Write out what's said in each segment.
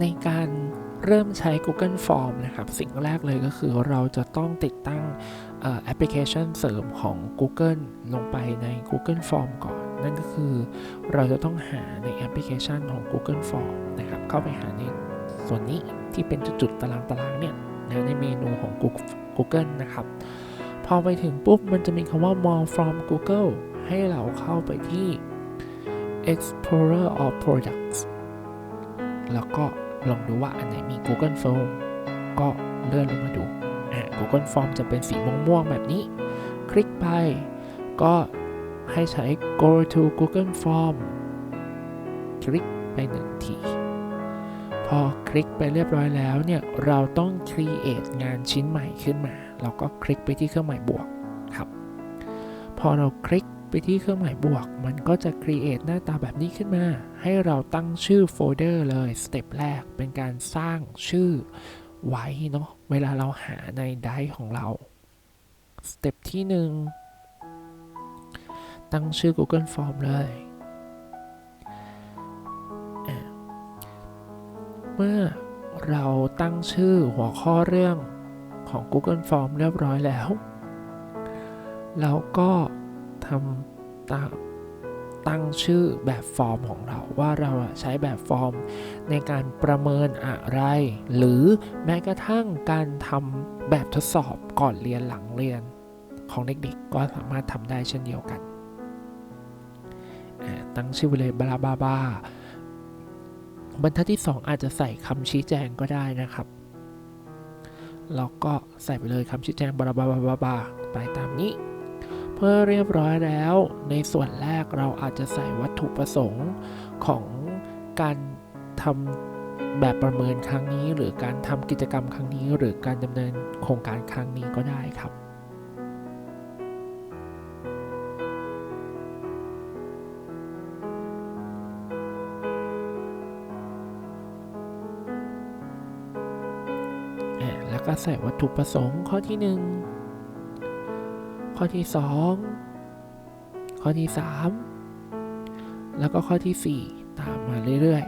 ในการเริ่มใช้ Google Form นะครับ สิ่งแรกเลยก็คือเราจะต้องติดตั้งแอปพลิเคชันเสริมของ Google ลงไปใน Google Form ก่อน นั่นก็คือเราจะต้องหาในแอปพลิเคชันของ Google Form นะครับ เข้าไปหาในส่วนนี้ที่เป็นจุดๆตารางตารางเนี่ยนะในเมนูของ Google นะครับ พอไปถึงปุ๊บ มันจะมีคำว่า more from Google ให้เราเข้าไปที่ Explorer of Products แล้วก็ ลองดูว่าอันไหนมี Google Form ก็เลื่อนลงมาดู Google Form จะเป็นสีม่วงๆแบบนี้ คลิกไป ก็ให้ใช้ go to Google Form คลิกไปหนึ่งที พอคลิกไปเรียบร้อยแล้วเนี่ย เราต้อง create งานชิ้นใหม่ขึ้นมา เราก็คลิกไปที่เครื่องหมายบวกครับ พอเราคลิก ไปที่เครื่องหมายบวก มันก็จะ create หน้าตาแบบนี้ขึ้นมา ให้เราตั้งชื่อโฟลเดอร์เลย สเต็ปแรกเป็นการสร้างชื่อไว้เนาะ เวลาเราหาในไดร์ของเรา สเต็ปที่หนึ่งตั้งชื่อ Google Form เลย เมื่อเราตั้งชื่อหัวข้อเรื่องของ Google Form เรียบร้อยแล้ว เราก็ ทำตามตั้งชื่อแบบฟอร์มของเราว่าเราใช้แบบฟอร์มในการประเมินอะไร หรือแม้กระทั่งการทำแบบทดสอบก่อนเรียนหลังเรียนของเด็กๆ ก็สามารถทำได้เช่นเดียวกัน ตั้งชื่อเลยบลาบาบาบรรทัดที่ 2 อาจจะใส่คำชี้แจงก็ได้นะครับ แล้วก็ใส่ไปเลยคำชี้แจงบลาบาบาบาบาไปตามนี้ เพื่อเรียบร้อยแล้ว ในส่วนแรกเราอาจจะใส่วัตถุประสงค์ของการทำแบบประเมินครั้งนี้ หรือการทำกิจกรรมครั้งนี้ หรือการดำเนินโครงการครั้งนี้ก็ได้ครับแล้วก็ใส่วัตถุประสงค์ข้อที่ 1 ข้อที่ 2 ข้อที่ 3 แล้วก็ข้อที่ 4 ตามมาเรื่อย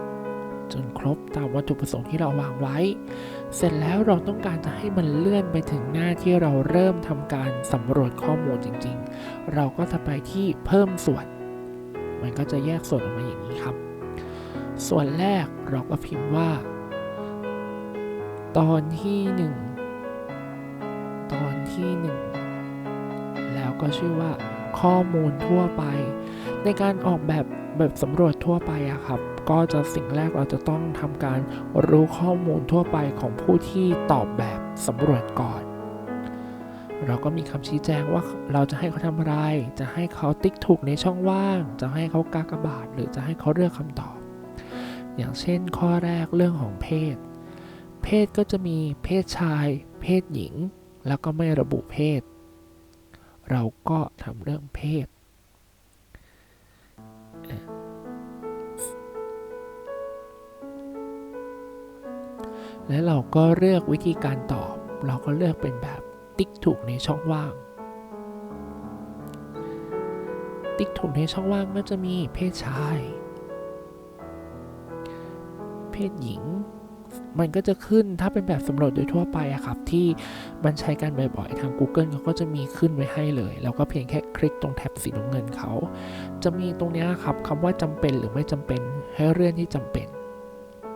ๆ จนครบตามวัตถุประสงค์ที่เราวางไว้ เสร็จแล้วเราต้องการจะให้มันเลื่อนไปถึงหน้าที่เราเริ่มทำการสำรวจข้อมูลจริงๆ เราก็จะไปที่เพิ่มส่วน มันก็จะแยกส่วนออกมาอย่างนี้ครับ ส่วนแรกเราก็พิมพ์ว่า ตอนที่หนึ่งตอนที่หนึ่ง ก็ชื่อว่าข้อมูลทั่วไป ในการออกแบบแบบสำรวจทั่วไปอะครับ ก็จะสิ่งแรกเราจะต้องทำการรู้ข้อมูลทั่วไปของผู้ที่ตอบแบบสำรวจก่อน เราก็มีคำชี้แจงว่าเราจะให้เขาทำอะไร จะให้เขาติ๊กถูกในช่องว่าง จะให้เขากากบาท หรือจะให้เขาเลือกคำตอบ อย่างเช่น ข้อแรกเรื่องของเพศ เพศก็จะมีเพศชาย เพศหญิง แล้วก็ไม่ระบุเพศ เราก็ทำเรื่องเพศ และเราก็เลือกวิธีการตอบ เราก็เลือกเป็นแบบติ๊กถูกในช่องว่าง ติ๊กถูกในช่องว่างก็จะมีเพศชาย เพศหญิง มันก็จะขึ้นถ้าเป็นแบบสำรวจโดยทั่วไปอะครับ ที่มันใช้กันบ่อยๆ ทาง Google เขาก็จะมีขึ้นไว้ให้เลย แล้วก็เพียงแค่คลิกตรงแท็บสีน้ำเงินเขา จะมีตรงนี้ครับคำว่าจำเป็นหรือไม่จำเป็นให้เลื่อนที่จำเป็น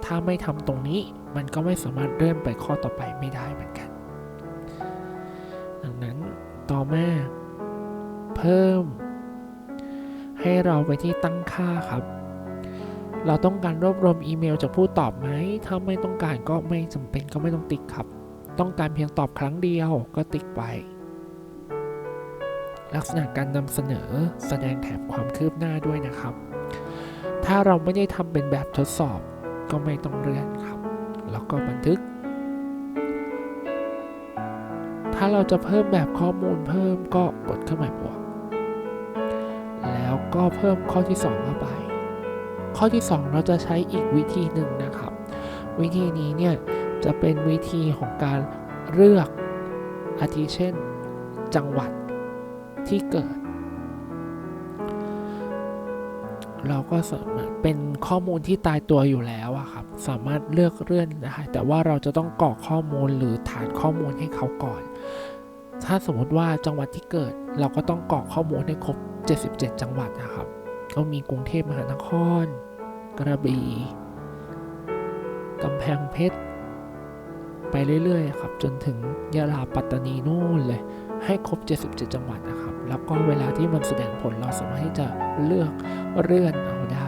ถ้าไม่ทำตรงนี้มันก็ไม่สามารถเลื่อนไปข้อต่อไปไม่ได้เหมือนกัน ดังนั้นต่อมาเพิ่ม ให้เราไปที่ตั้งค่าครับ เราต้องการรวบรวมอีเมลจากผู้ตอบไหม ถ้าไม่ต้องการก็ไม่จำเป็นก็ไม่ต้องติ๊กครับ ต้องการเพียงตอบครั้งเดียวก็ติ๊กไป ลักษณะการนำเสนอแสดงแถบความคืบหน้าด้วยนะครับ ถ้าเราไม่ได้ทำเป็นแบบทดสอบก็ไม่ต้องเลื่อนครับ แล้วก็บันทึก ถ้าเราจะเพิ่มแบบข้อมูลเพิ่มก็กดเครื่องหมายบวก แล้วก็เพิ่มข้อที่2เข้าไป ข้อที่ 2 เราจะใช้อีกวิธีหนึ่งนะครับ วิธีนี้เนี่ยจะเป็นวิธีของการเลือกอาทิเช่น จังหวัดที่เกิด เราก็สามารถเป็นข้อมูลที่ตายตัวอยู่แล้วอะครับ สามารถเลือกเลื่อนได้แต่ว่าเราจะต้องกรอกข้อมูลหรือฐานข้อมูลให้เขาก่อน ถ้าสมมติว่าจังหวัดที่เกิด เราก็ต้องกรอกข้อมูลให้ครบ 77 จังหวัดนะครับก็มีกรุงเทพมหานคร กระบี่กำแพงเพชร ไปเรื่อยๆครับ จนถึงยะลาปัตตานีนู่นเลย ให้ครบ 77 จังหวัดนะครับ แล้วก็เวลาที่มันแสดงผลเราสามารถที่จะเลือกเลื่อนเอาได้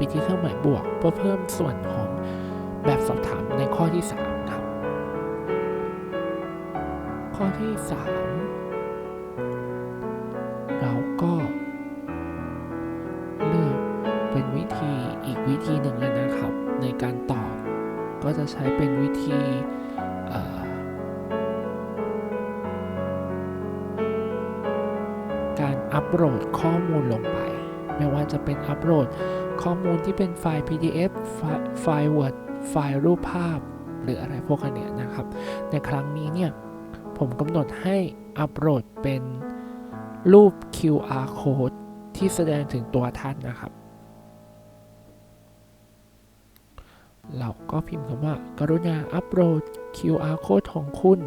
คลิกไปที่เครื่องหมายบวก เพื่อเพิ่มส่วนของแบบสอบถามในข้อที่ 3 ครับ ข้อที่ 3 เราก็เลือกเป็นวิธีอีกวิธีหนึ่งเลยนะครับ ในการตอบก็จะใช้เป็นวิธีการอัปโหลดข้อมูลลงไป ไม่ว่าจะเป็นอัปโหลด ข้อมูลที่เป็นไฟล์ PDF ไฟล์ Word ไฟล์รูปภาพ หรืออะไรพวกนี้นะครับ ในครั้งนี้เนี่ย ผมกำหนดให้อัปโหลดเป็นรูป QR code ที่แสดงถึงตัวท่านนะครับ เราก็พิมพ์คำว่า กรุณาอัปโหลด QR code ของคุณ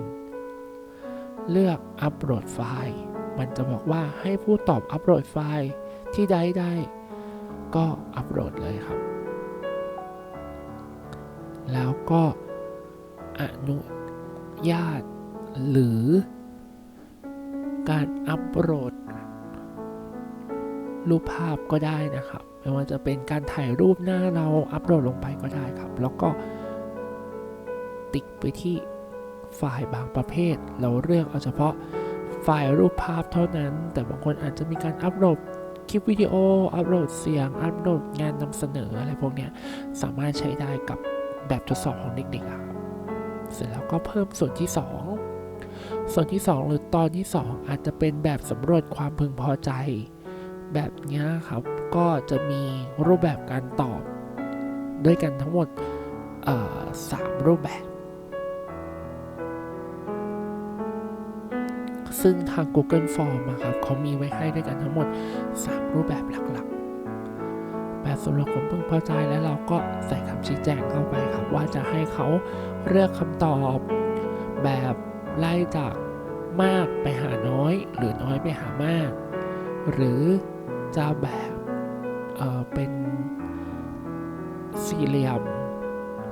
เลือกอัปโหลดไฟล์ มันจะบอกว่าให้ผู้ตอบอัปโหลดไฟล์ที่ใดได้ ก็อัปโหลดเลยครับ แล้วก็อนุญาตหรือการอัปโหลดรูปภาพก็ได้นะครับ ไม่ว่าจะเป็นการถ่ายรูปหน้าเราอัปโหลดลงไปก็ได้ครับ แล้วก็ติ๊กไปที่ไฟล์บางประเภท เราเลือกเอาเฉพาะไฟล์รูปภาพเท่านั้น แต่บางคนอาจจะมีการอัปโหลด คลิปวิดีโอ อัปโหลดเสียง อัปโหลดงานนำเสนออะไรพวกเนี้ย สามารถใช้ได้กับแบบทดสอบของเด็กๆครับเสร็จแล้วก็เพิ่มส่วนที่ 2 ส่วนที่ 2 หรือตอนที่ 2 อาจจะเป็นแบบสำรวจความพึงพอใจ แบบนี้ครับ ก็จะมีรูปแบบการตอบ ด้วยกันทั้งหมดสามรูปแบบ ซึ่งทาง Google Form ครับเขามีไว้ให้ด้วยกันทั้งหมด 3 รูปแบบหลักๆ แบบสำรวจความพึงพอใจแล้วเราก็ใส่คำชี้แจงเข้าไปครับ ว่าจะให้เขาเลือกคำตอบแบบไล่จากมากไปหาน้อย หรือน้อยไปหามาก หรือจะแบบเเป็นสี่เหลี่ยม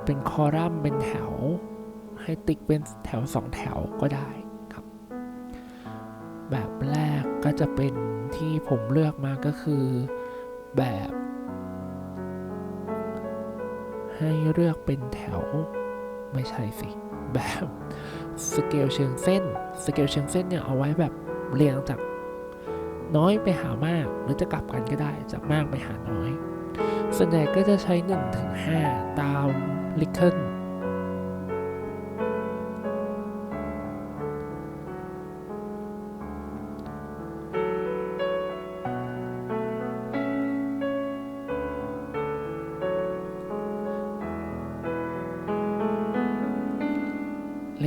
เป็นคอลัมน์เป็นแถว ให้ติ๊กเป็นแถวสองแถวก็ได้ แบบแรกก็จะเป็นที่ผมเลือกมาก็คือแบบ ให้เลือกเป็นแถวไม่ใช่สิ แบบสเกลเชิงเส้นสเกลเชิงเส้นเนี่ยเอาไว้แบบเรียงจากน้อยไปหามากหรือจะกลับกันก็ได้จากมากไปหาน้อย ส่วนใหญ่ก็จะใช้1ถึง5ตามลิเคิล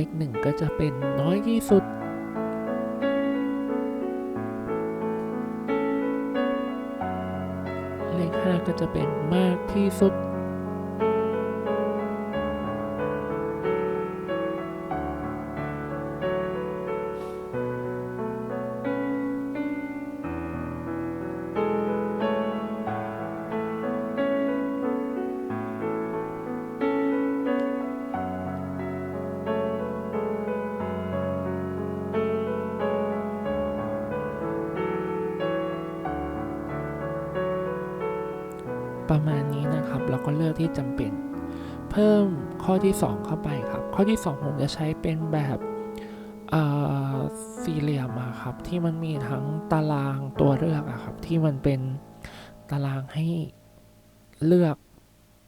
ขหนึ่งก็จะเป็นน้อยที่สุด เลขห้าก็จะเป็นมากที่สุด ประมาณนี้นะครับ แล้วก็เลือกที่จำเป็น เพิ่มข้อที่ 2 เข้าไปครับ ข้อที่ 2 ผมจะใช้เป็นแบบสี่เหลี่ยมอะครับ ที่มันมีทั้งตารางตัวเลือกอะครับ ที่มันเป็นตารางให้เลือก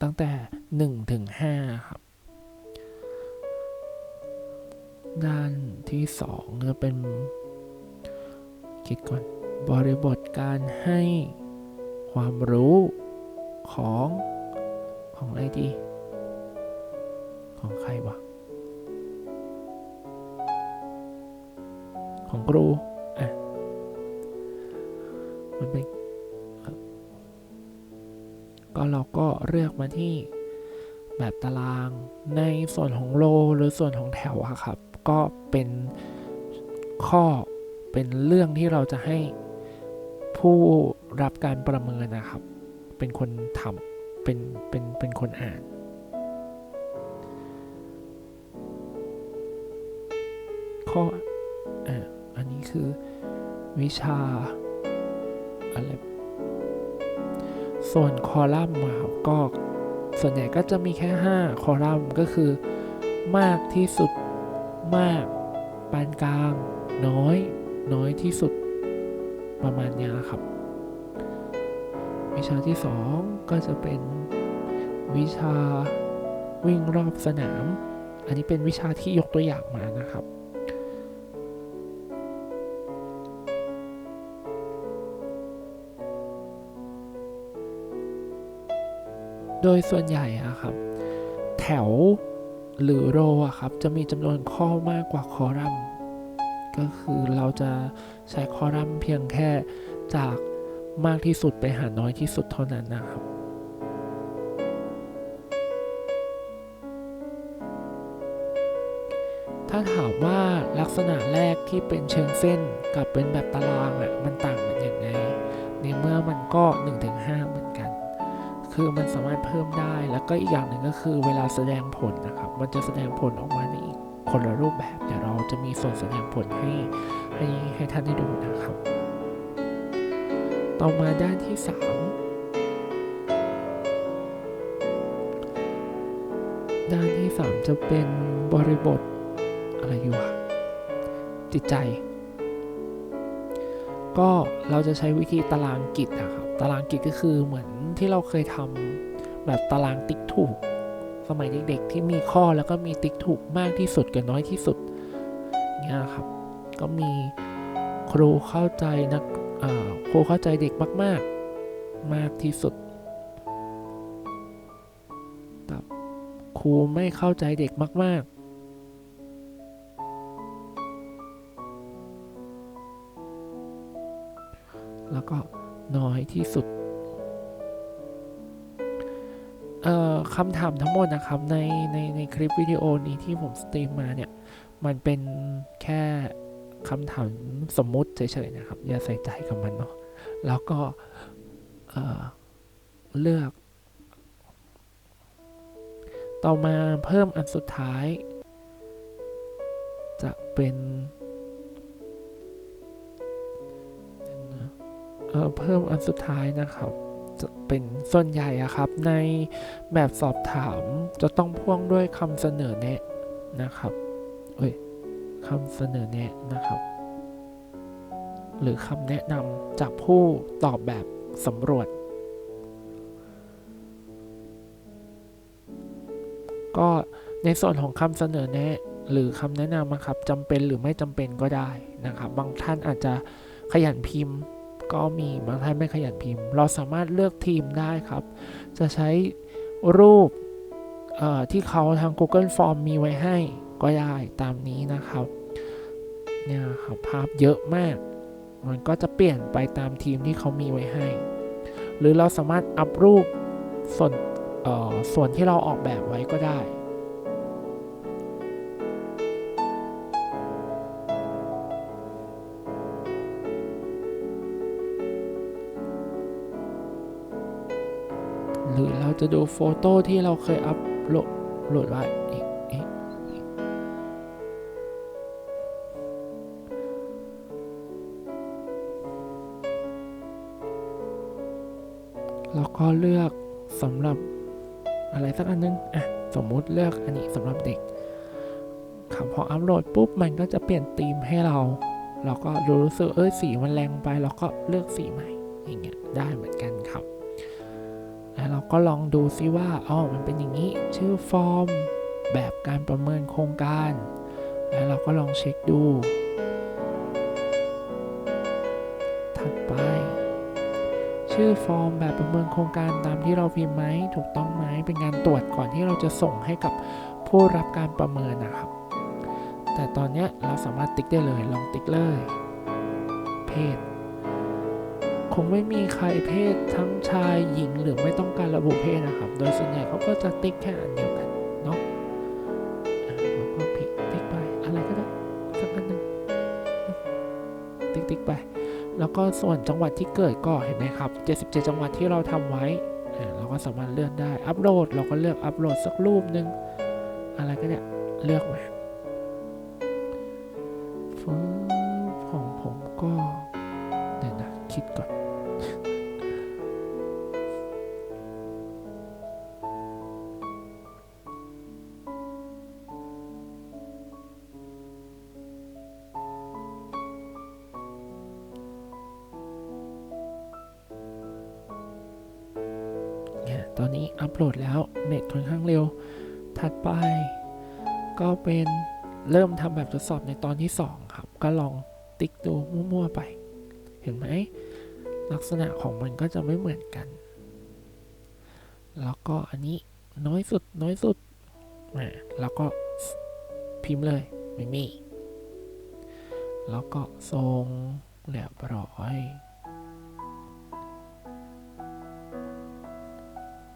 ตั้งแต่1ถึง5ครับ ด้านที่สองจะเป็น คิดก่อน บริบทการให้ความรู้ ของของอะไรดี ของใครวะของครูอะมันเป็นก็เราก็เลือกมาที่แบบตารางในส่วนของโลหรือส่วนของแถวอะครับ ก็เป็นข้อเป็นเรื่องที่เราจะให้ผู้รับการประเมินนะครับ เป็นคนทำเป็นเป็นเป็นคนอ่าน ข้ออะอันนี้คือวิชาอะไรส่วนคอลัมน์ครับก็ส่วนใหญ่ก็จะมีแค่ 5 คอลัมน์ก็คือมากที่สุดมาก ปานกลาง น้อย น้อยที่สุดประมาณนี้ครับ วิชาที่ 2 ก็จะเป็นวิชาวิ่งรอบสนาม อันนี้เป็นวิชาที่ยกตัวอย่างมานะครับ โดยส่วนใหญ่อะครับ แถวหรือโรอะครับ จะมีจำนวนข้อมากกว่าคอลัมน์ ก็คือเราจะใช้คอลัมน์เพียงแค่จาก มากที่สุดไปหาน้อยที่สุดเท่านั้นนะครับถ้าถามว่าลักษณะแรกที่เป็นเชิงเส้นกับเป็นแบบตารางอะมันต่างกันยังไง ในเมื่อมันก็ 1-5 เหมือนกัน คือมันสามารถเพิ่มได้แล้วก็อีกอย่างหนึ่งก็คือเวลาแสดงผลนะครับ มันจะแสดงผลออกมาในอีกคนละรูปแบบ เดี๋ยวเราจะมีส่วนแสดงผลให้ให้ให้ท่านได้ดูนะครับ ต่อมาด้านที่ 3 ด้านที่ 3 จะเป็นบริบทอะไรอยู่อะจิตใจ ก็เราจะใช้วิธีตารางกิจนะครับ ตารางกิจก็คือเหมือนที่เราเคยทำแบบตารางติ๊กถูก สมัยเด็กๆ ที่มีข้อแล้วก็มีติ๊กถูกมากที่สุดกับน้อยที่สุดเงี้ยครับ ก็มีครูเข้าใจนัก ครูเข้าใจเด็กมาก ๆ มากที่สุดกับครูไม่เข้าใจเด็กมาก ๆแล้วก็น้อยที่สุด เอ่อคำถามทั้งหมดนะครับในในในคลิปวิดีโอนี้ที่ผมสตรีมมาเนี่ย มันเป็นแค่ คำถามสมมุติเฉยๆนะครับ อย่าใส่ใจกับมันเนาะแล้วก็เเลือก ต่อมาเพิ่มอันสุดท้าย จะเป็นเเพิ่มอันสุดท้ายนะครับจะเป็นส่วนใหญ่อะครับในแบบสอบถามจะต้องพ่วงด้วยคำเสนอแนะนะครับเอ้ย คำเสนอแนะนะครับ หรือคำแนะนำจากผู้ตอบแบบสำรวจ ก็ในส่วนของคำเสนอแนะ หรือคำแนะนำนะครับจำเป็นหรือไม่จำเป็นก็ได้นะครับ บางท่านอาจจะขยันพิมพ์ ก็มีบางท่านไม่ขยันพิมพ์ เราสามารถเลือกทีมได้ครับ จะใช้รูปที่เขาทาง Google Form มีไว้ให้ ก็ได้ตามนี้นะครับเนี่ยครับภาพเยอะมาก มันก็จะเปลี่ยนไปตามทีมที่เขามีไว้ให้ หรือเราสามารถอัพรูปส่วนส่วนที่เราออกแบบไว้ก็ได้หรือเราจะดูโฟโต้ที่เราเคยอัพโหลดโหลดไว้ ก็เลือกสำหรับอะไรสักอันนึงอะสมมุติเลือกอันนี้สำหรับเด็กครับพออัพโหลดปุ๊บมันก็จะเปลี่ยนธีมให้เรา เราก็รู้สึกเอ้ยสีมันแรงไปเราก็เลือกสีใหม่อย่างเงี้ยได้เหมือนกันครับแล้วเราก็ลองดูซิว่าอ๋อมันเป็นอย่างนี้ชื่อฟอร์ม แบบการประเมินโครงการ แล้วเราก็ลองเช็คดู ชื่อฟอร์มแบบประเมินโครงการตามที่เราพิมพ์ไหมถูกต้องไหมเป็นการตรวจก่อนที่เราจะส่งให้กับผู้รับการประเมินนะครับ แต่ตอนนี้เราสามารถติ๊กได้เลยลองติ๊กเลย เพศ คงไม่มีใครเพศทั้งชายหญิงหรือไม่ต้องการระบุเพศนะครับ โดยส่วนใหญ่เขาก็จะติ๊กแค่อันเดียวกันเนาะแล้วก็พิกติ๊กไปอะไรก็ได้สักอันหนึ่งติ๊กติ๊กไปแล้วก็ส่วนจังหวัดที่เกิดก็เห็นไหมครับ 77 จังหวัดที่เราทำไว้เราก็สามารถเลื่อนได้ อัปโหลด เราก็เลือกอัปโหลดสักรูปหนึ่งอะไรก็ได้เลือกมา ตอนนี้อัปโหลดแล้วเน็ตค่อนข้างเร็ว ถัดไป ก็เป็นเริ่มทำแบบทดสอบในตอนที่ 2 ครับ ก็ลองติ๊กดูมั่วๆไป เห็นไหม ลักษณะของมันก็จะไม่เหมือนกัน แล้วก็อันนี้น้อยสุดน้อยสุดอ่าแล้วก็พิมพ์เลย ไม่มี แล้วก็ส่งเรียบร้อย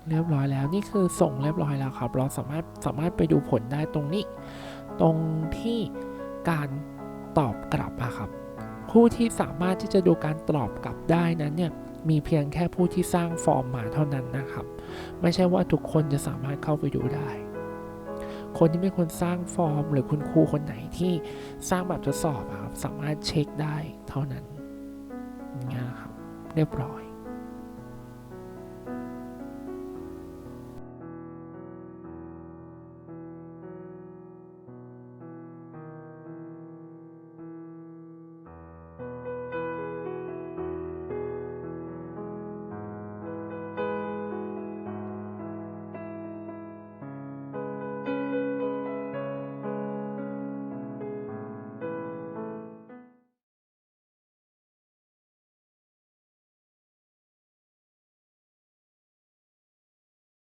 เรียบร้อยแล้วนี่คือส่งเรียบร้อยแล้วครับ เราสามารถสามารถไปดูผลได้ตรงนี้ ตรงที่การตอบกลับอะครับ ผู้ที่สามารถที่จะดูการตอบกลับได้นั้นเนี่ยมีเพียงแค่ผู้ที่สร้างฟอร์มมาเท่านั้นนะครับ ไม่ใช่ว่าทุกคนจะสามารถเข้าไปดูได้ คนที่เป็นคนสร้างฟอร์ม หรือคุณครูคนไหนที่สร้างแบบทดสอบอะครับสามารถเช็คได้เท่านั้นนี่นะครับเรียบร้อย